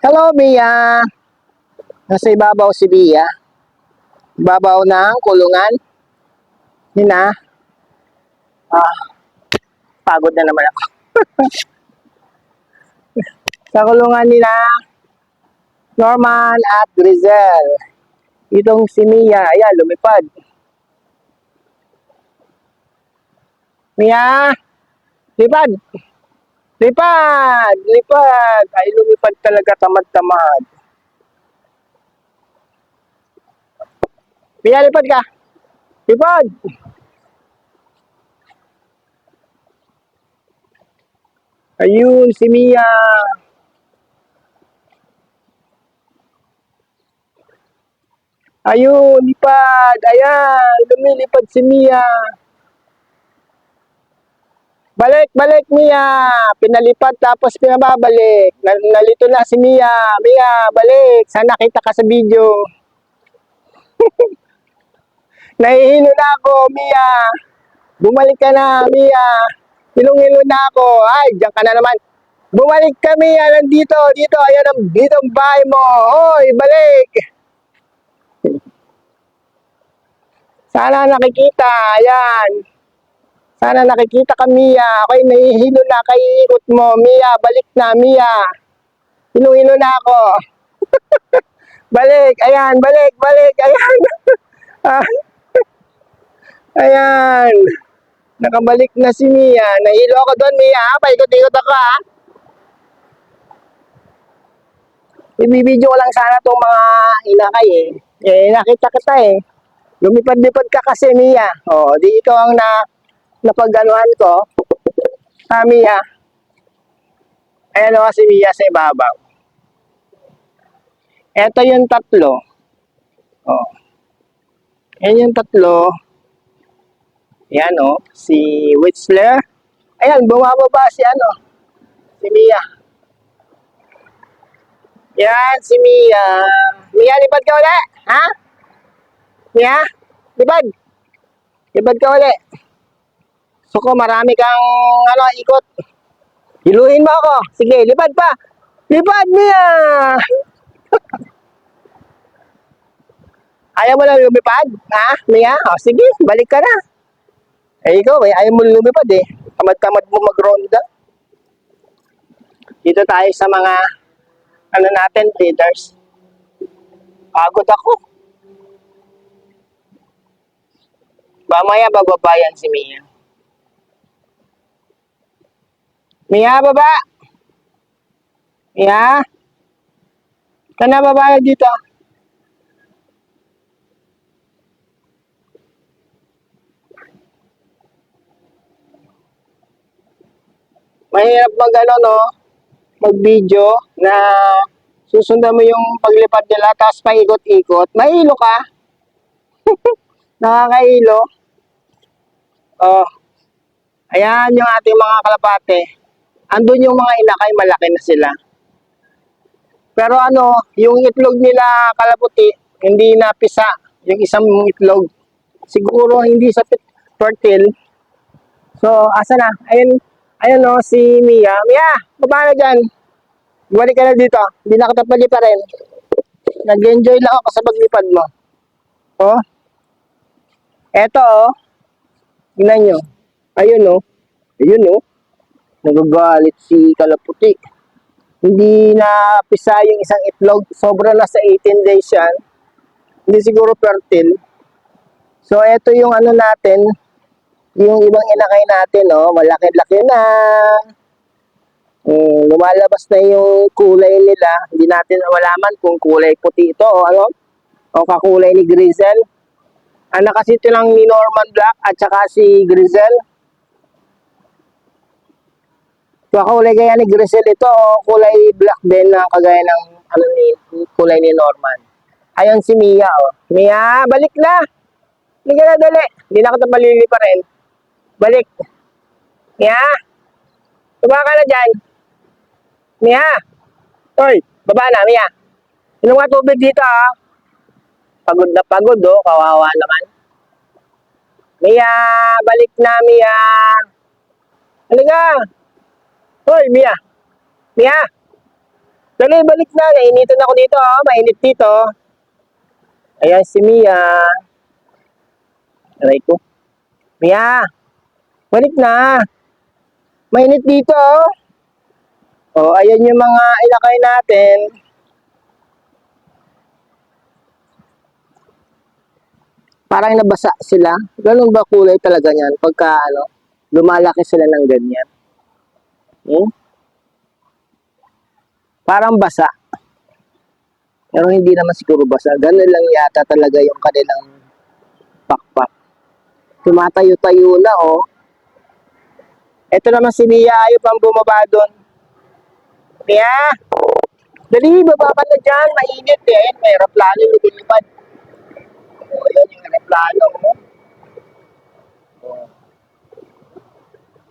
Hello, Mia. Nasa ibabaw si Mia. Ibabaw ng kulungan. Nina. Ah, pagod na naman ako. Sa kulungan nila, Norman at Grizel. Itong si Mia, ayan, lumipad. Mia, lipad. Lipad! Lipad! Ay, lumipad talaga tamad-tamad. Mia, lipad ka. Lipad! Ayun, si Mia. Ayun, lipad. Ayan, lumilipad si Mia. Balik, balik, Mia. Pinalipad tapos pinababalik. Nal- Nalito na si Mia. Mia, balik. Sana kita ka sa video. Nahihilo na ako, Mia. Bumalik ka na, Mia. Hilong-hilo na ako. Ay, diyan ka na naman. Bumalik ka, Mia. Nandito, dito. Ayan ang, dito ang bahay mo. Hoy, balik. Sana nakikita. Ayan. Sana nakikita ka, Mia. Ako'y nahihilo na kay ikot mo. Mia, balik na, Mia. Hilo-hilo na ako. balik, ayan, balik, balik, ayan. Ah. ayan. Nakabalik na si Mia. Nahilo ako doon, Mia. Paikot-ikot ako, ha? Ibibidyo ko lang sana itong mga inakay, eh. Eh, nakita kita, eh. Lumipad-lipad ka kasi, Mia. O, di ito ang na napagganuhan ko. Ah, Mia. Ayan o si Mia sa ibabaw. Ito yung tatlo. Oh. Ayan yung tatlo. Ayan o, si Whistler. Ayan, bumababa si ano, si Mia. Yan, si Mia. Mia, lipad ka ulit. Ha? Mia, lipad. Lipad ka ulit. So marami kang ano, ikot. Hiluhin mo ako. Sige, lipad pa. Lipad niya. ayaw mo na lumipad? Ha? Mia? O, sige, balik ka na. Eh, ikaw eh, ayaw mo lumipad eh. Tamad-tamad mo magronda. Dito tayo sa mga ano natin, leaders. Pagod ako. Mamaya bababayan si Mia. Mia, baba! Mia? Ka na baba dito. Mahirap mag ano, no? Mag-video na susundan mo yung paglipad nila tapos paikot-ikot. Mahilo ka. Nakakailo. Oh. Ayan yung ating mga kalapate. Andun yung mga inakay, malaki na sila. Pero ano, yung itlog nila kalaputi, hindi na pisa. Yung isang itlog. Siguro hindi sa fertile. So, asa na? Ayun, ayun o, si Mia. Mia, baba na dyan. Balik ka na dito. Hindi na kita pali pa rin. Nag-enjoy lang ako sa paglipad mo. Oh. Eto oh. Tingnan nyo. Ayun oh. Ayun oh. Nagagalit si Kalaputi. Hindi na pisa yung isang itlog. Sobra na sa 18 days yan. Hindi siguro fertile. So, eto yung ano natin. Yung ibang inakay natin, oh. Malaki-laki na. Mm, lumalabas na yung kulay nila. Hindi natin malaman kung kulay puti ito o ano. O kakulay ni Grizel. Anak kasi ito lang ni Norman Black at saka si Grizel. Kakulay kaya ni Grizel ito o kulay black din na kagaya ng ano ni kulay ni Norman. Ayan si Mia oh. Mia, balik na. Hindi ka na dali. Hindi na kita malili pa rin. Balik. Mia. Baba ka na dyan. Mia. Hoy, baba na, Mia. Inom nga tubig dito ah. Pagod na pagod oh, kawawa naman. Mia, balik na Mia. Halika. Hoy, Mia. Mia. Dali, balik na. Nainitan ako dito. Oh. Mainit dito. Ayan si Mia. Aray ko. Mia! Balik na. Mainit dito. Oh. Oh, ayan yung mga ilakay natin. Parang nabasa sila. Ganun ba kulay talaga niyan pagka ano, lumalaki sila ng ganyan? Hmm? Parang basa. Pero hindi naman siguro basa. Ganun lang yata talaga yung kanilang pakpak. Tumatayo-tayo na, oh. Ito naman si Mia, ayaw pang bumaba doon. Mia! Dali, baba ka na dyan. Mainit eh. May aeroplano lumilipad. Oh, ayan yung aeroplano. Oh.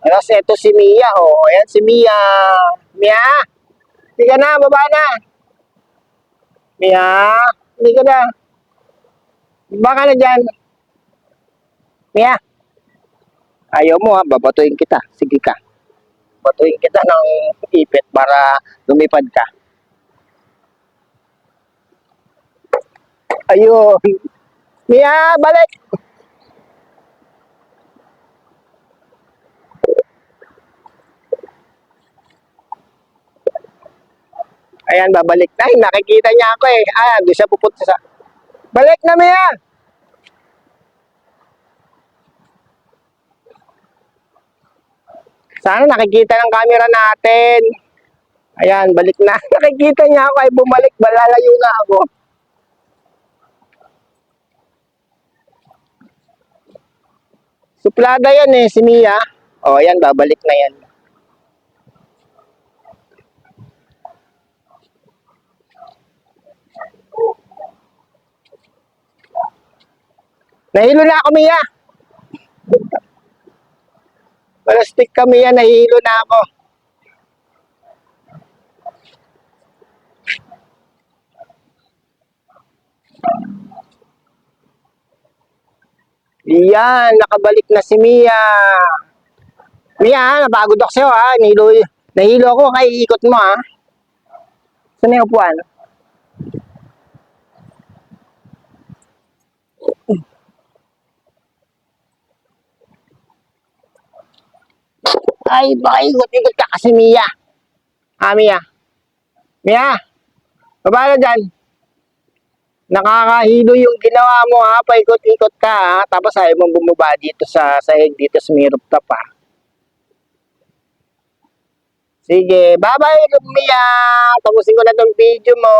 Tapos ito si Mia, oh. Ayan si Mia. Mia! Hindi ka na, baba na. Mia! Hindi ka na. Baba ka na dyan. Mia! Ayaw mo ha, babatuin kita. Sige ka. Batuin kita ng ipit para lumipad ka. Ayun. Mia, balik! Ayan, babalik na. Nakikita niya ako eh. Ayan, doon siya pupunta sa... Balik na, Mia! Sana nakikita ng camera natin. Ayan, balik na. Nakikita niya ako ay bumalik. Balalayo na ako. Suplada yan eh, si Mia. O, oh, ayan, babalik na yan. Nahilo na ako, Mia. Plastic kami yan, nahihilo na ako. Yan, nakabalik na si Mia. Mia, napagod ako sa'yo ha. Nahilo, nahilo ako kay ikot mo ha. Saan yung upuan? Ay, baka ikot-ikot ka kasi Mia. Ah, Mia. Mia, baba na dyan. Nakakahilo yung ginawa mo ha, paikot-ikot ka ha, tapos ayaw mong bumaba dito sa sahig dito sa may rooftop ha. Sige, bye-bye Mia. Tapusin ko na tong video mo.